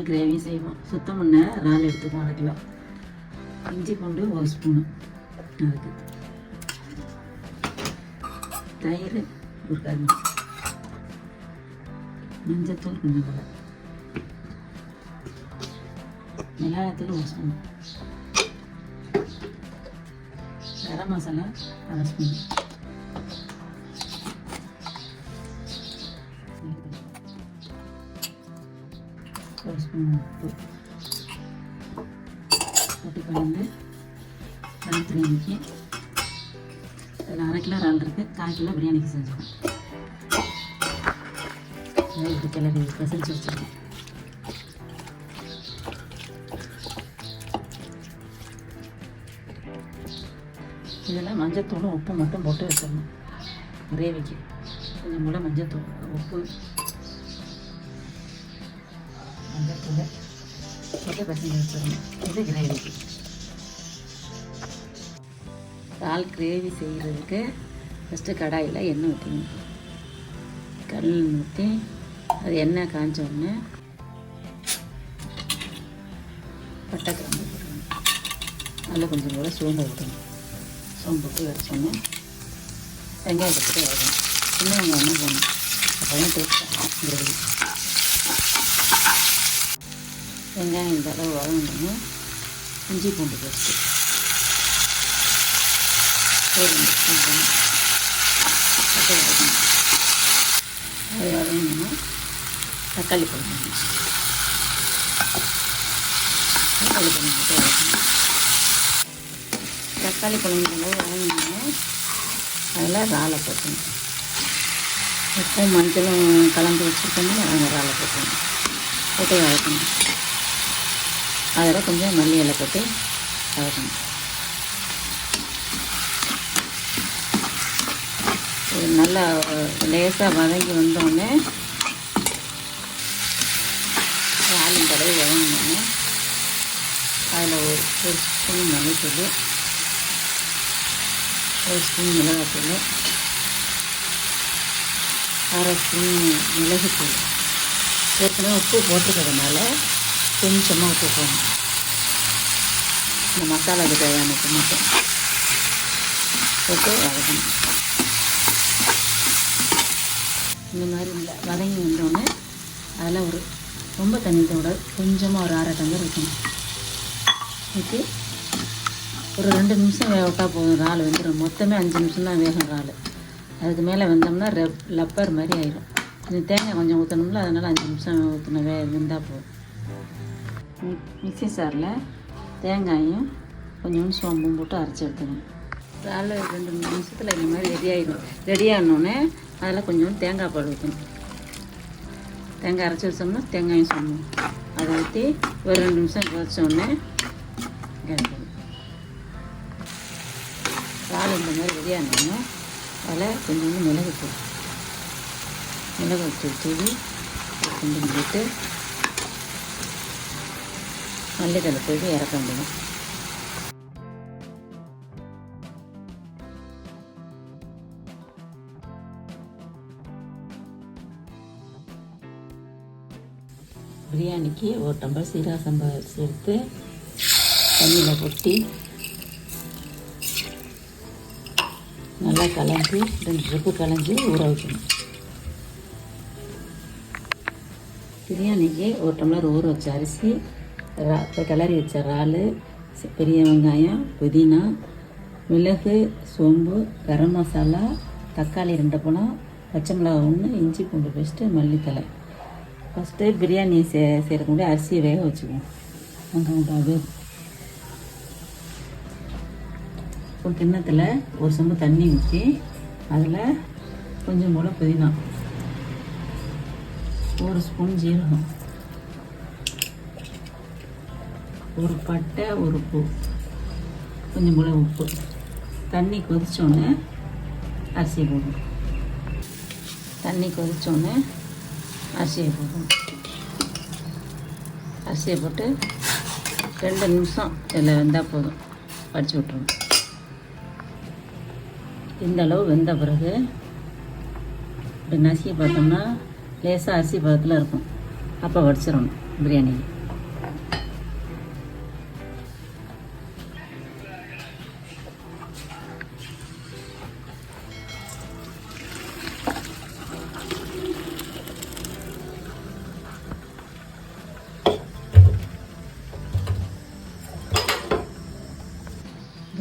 இறால் கிரேவி செய்வோம். சுத்தம் பண்ண இறால் எடுத்துக்குவோம் அரை கிலோ. இஞ்சி பூண்டு ஒரு ஸ்பூனு அதுக்கு. தயிர் ஒரு கரும்பு மஞ்சத்தூள் கொஞ்சம் கூட மிளகாத்தூள் ஒரு ஸ்பூன் கரம் மசாலா அரை ஸ்பூன் ஒரு ஸ்பூன் உப்பு போட்டு கலந்து கலத்துல பிரியாணிக்கு அதில் அரை கிலோ இறால் இருக்குது கால் கிலோ பிரியாணிக்கு செஞ்சுக்கோம் இப்படி கிளறி பசஞ்சு வச்சுருக்கோம் இதில் மஞ்சத்தூளும் உப்பு மட்டும் போட்டு வச்சிடணும். கிரேவிக்கு. கொஞ்சம் கூட மஞ்சத்தூள் உப்பு போட்டு பசங்க வச்சிடணும் இது கிரேவிக்கு இறால் கிரேவி செய்கிறதுக்கு ஃபஸ்ட்டு கடாயில் எண்ணெய் ஊற்றிங்க கல் ஊற்றி அது எண்ணெய் காஞ்ச உடனே பட்டை கிழங்கு போட்டுக்கணும். அதில் கொஞ்சம் கூட சோம்பு ஊற்றணும் சோம்பு போட்டு வச்சோன்னே வெங்காயத்தை போட்டு வரணும் சின்ன வெங்காயம் போடணும். அப்போதான் டேஸ்ட்டாக கிரேவி வெங்காயம் இந்த அளவு வதங்கினோடனே இஞ்சி பூண்டு பேஸ்ட்டு ஒரு கொஞ்சம் பட்டை வதக்கணும். அது வதங்கினோன்னா தக்காளி போடணும் தக்காளி பழம் தக்காளி பழம் அளவு அதில் இறாலை போட்டணும் உப்பும் மஞ்சளும் கலந்து வச்சுருக்கோம்னா அந்த இறாலை போட்டணும் போட்டு வதக்கணும். அதில் கொஞ்சம் மல்லி இலை போட்டு வதக்கணும் இது நல்லா லேசாக வதங்கி வந்தோடனே ஆளும் தடவை வதங்கினோடனே அதில் ஒரு ஒரு ஸ்பூன் மல்லித்தூள் ஒரு ஸ்பூன் மிளகாத்தூள் அரை ஸ்பூன் மிளகுத்தூள். ஏற்கனவே உப்பு போட்டுக்கிறதுனால கொஞ்சமாக உப்பு போடணும் இந்த மசாலாவுக்கு தேவையான உப்பு மட்டும் போட்டு வதக்கணும் இந்த மாதிரி இல்லை வதங்கி வந்தோடனே அதில் ஒரு ரொம்ப தண்ணி கூட கொஞ்சமாக ஒரு அரை டம்ளர் வைக்கணும் ஊற்றி ஒரு ரெண்டு நிமிஷம் வேக விட்டால் போதும் இறால் வெந்துடும் மொத்தமே அஞ்சு நிமிஷம் தான் வேகும் இறால் அதுக்கு மேலே வெந்தோம்னா ரெப் லப்பர் மாதிரி ஆயிடும் இந்த தேங்காய் கொஞ்சம் ஊற்றணும்ல அதனால் அஞ்சு நிமிஷம் ஊற்றின வே வெந்தால் போதும் மிக்சி மிக்ஸி சாரில் தேங்காயும் கொஞ்சோண்டு சோம்பும் போட்டு அரைச்சி எடுத்துக்கணும். இறால் ரெண்டு மூணு நிமிஷத்தில் இந்த மாதிரி ரெடி ஆகிடும் ரெடி ஆனோடனே அதில் கொஞ்சோண்டு தேங்காய் பால் ஊற்றணும். தேங்காய் அரைச்சி வச்சோம்னா தேங்காயும் சோம்பும். அதை ஊற்றி ஒரு ரெண்டு நிமிஷம் வச்சோடனே கிடைக்கும் இறால் இந்த மாதிரி ரெடி ஆனோடனே அதில் கொஞ்சோண்டு மிளகு மிளகுத்தூள் தூவி கொஞ்சம் போட்டு மல்லித்தலை போய் இறக்க முடியும். பிரியாணிக்கு ஒரு டம்ளர் சீரக சம்பா சேர்த்து தண்ணியில் கொட்டி நல்லா கலந்து ரெண்டு ட்ரிப்பு கலந்து ஊற வைக்கணும். பிரியாணிக்கு ஒரு டம்ளர் ஊற வச்ச அரிசி ரா இப்போ கிளறி வச்ச இறால் பெரிய வெங்காயம் புதினா மிளகு சோம்பு கரம் மசாலா தக்காளி ரெண்டு பழம் பச்சை மிளகாய் ஒன்று இஞ்சி பூண்டு பேஸ்ட்டு மல்லித்தலை ஃபஸ்ட்டு பிரியாணி சே செய்கிறதுக்கு முன்னாடி அரிசியை வேக வச்சுக்குவோம் வெங்காயம் பாகு ஒரு கிண்ணத்தில் ஒரு சொம்பு தண்ணி ஊற்றி அதில் கொஞ்சம் போல் புதினா. ஒரு ஸ்பூன் ஜீரகம். ஒரு பட்டை ஒரு பூ. கொஞ்சம் போல் உப்பு. தண்ணி கொதிச்சோடனே அரிசியை போடணும். தண்ணி கொதிச்சோடனே அரிசியை போடணும். அரிசியை போட்டு ரெண்டு நிமிஷம் இதில் வெந்தால் போதும். வடிச்சு விட்ருணும் இந்த அளவு வெந்த பிறகு இப்படி நசுக்கி பார்த்தோம்னா லேசாக அரிசி பதத்தில் இருக்கும். அப்போ வடிச்சிடணும் பிரியாணி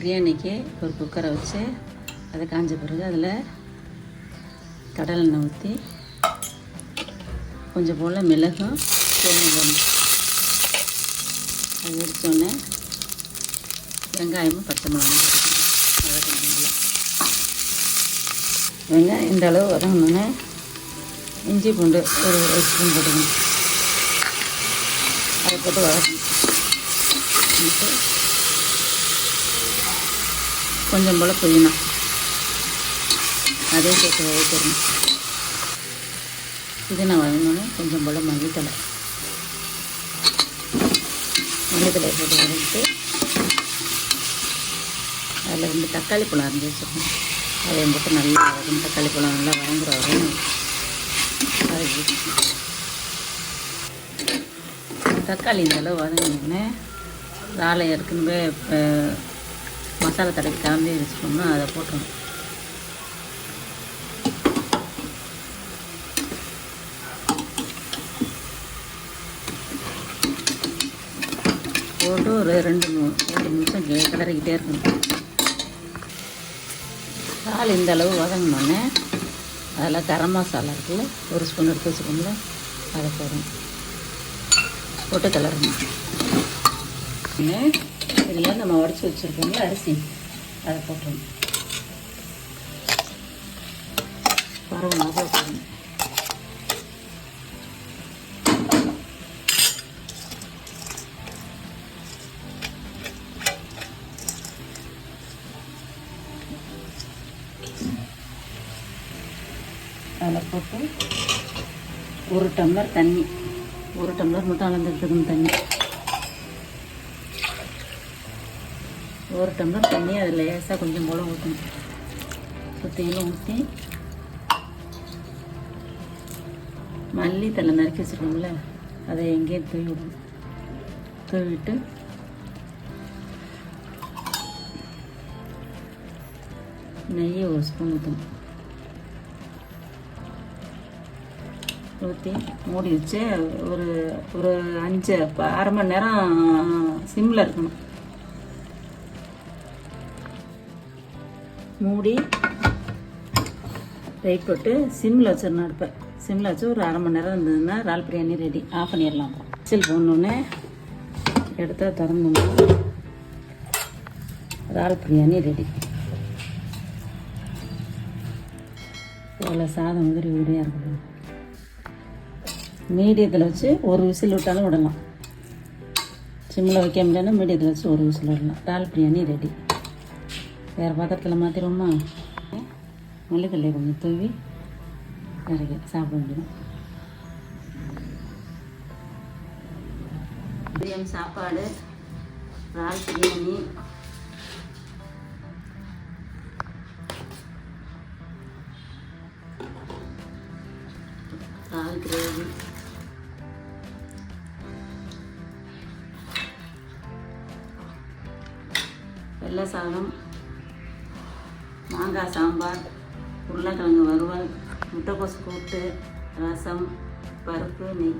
பிரியாணிக்கு ஒரு குக்கரை வச்சு அதை காஞ்ச பிறகு அதில் கடலெண்ணெய் ஊற்றி கொஞ்சம் போல் மிளகும் சோம்பு. அது வெடித்தோடனே வெங்காயமும் பச்சை மிளகாய் வெங்காயம் இந்த அளவு வதங்கினோன்னே இஞ்சி பூண்டு ஒரு ஒரு ஸ்பூன் போட்டுக்கணும். அதை போட்டு வதக்கணும். கொஞ்சம் போல் புதினா அதே சேர்த்து வதக்கிடணும் புதினா வதங்கணும் கொஞ்சம் போல் மல்லித்தலை மல்லித்தலை போட்டு வதக்கிட்டு அதில் ரெண்டு தக்காளி பழம் அரைஞ்சி வச்சுருக்கோம் அதையும் போட்டு நல்லா வதக்கணும். தக்காளி பழம் நல்லா வதங்குற வரையும் தக்காளி இந்த அளவு வதங்கினோடனே இறாலை ஏற்கனவே மசாலா தடவி கலந்து வச்சுக்கோம்னா அதை போட்டுருணும் போட்டு ஒரு ரெண்டு மூணு ரெண்டு நிமிஷம் கிளறிக்கிட்டே இருக்கணும். பால் இந்த அளவு வதங்கினோடனே அதில் கரம் மசாலா இருக்குல்ல ஒரு ஸ்பூன் எடுத்து வச்சுக்கோங்கள அதை போடணும் போட்டு கிளறணும். இதில் நம்ம உடச்சி வச்சுருக்கோம்ல அரிசி. அதை போட்டுருவோம் பரவலாக போடணும் அதில் போட்டு ஒரு டம்ளர் தண்ணி. ஒரு டம்ளர் மட்டும் அளந்துக்கிட்டுக்கணும் தண்ணி. ஒரு டம்ளர் தண்ணி அதில் லேசாக கொஞ்சம் போல் ஊற்றணும் சுற்றிலும் ஊற்றி மல்லித்தலை நறுக்கி வச்சுருக்கோம்ல அதை எங்கேயும் தூவி விடணும். தூவிட்டு நெய்யை ஒரு ஸ்பூன் ஊற்றணும் ஊற்றி மூடி வச்சு ஒரு ஒரு அஞ்சு ப- அரை மணி நேரம் சிம்மில் இருக்கணும். மூடி ரைட் போட்டு சிம்மில் வச்சிடணும் அடுப்பை. சிம்மில் வச்சு ஒரு அரை மணி நேரம் இருந்ததுன்னா இறால் பிரியாணி ரெடி ஆஃப் பண்ணிடலாம். சில் போடணுன்னே எடுத்தால் திறந்தோம்னா இறால் பிரியாணி ரெடி இவ்வளோ சாதம் உதிரி உதிரியாக இருக்கணும் மீடியத்தில் வச்சு ஒரு விசில் விட்டாலும் விடலாம். சிம்மில் வைக்க முடியலன்னா மீடியத்தில் வச்சு ஒரு விசில் விடலாம். இறால் பிரியாணி ரெடி வேறு பாத்திரத்தில் மாற்றிடுவோமா மல்லிக்கல்லையை கொஞ்சம் தூவி நிறைய சாப்பிட முடியும். பிரியம் சாப்பாடு இறால் பிரியாணி. இறால் கிரேவி. வெள்ளை சாதம். மாங்காய் சாம்பார் உருளைக்கிழங்கு வறுவல் முட்டைக்கோஸ் கூட்டு ரசம் பருப்பு நெய்.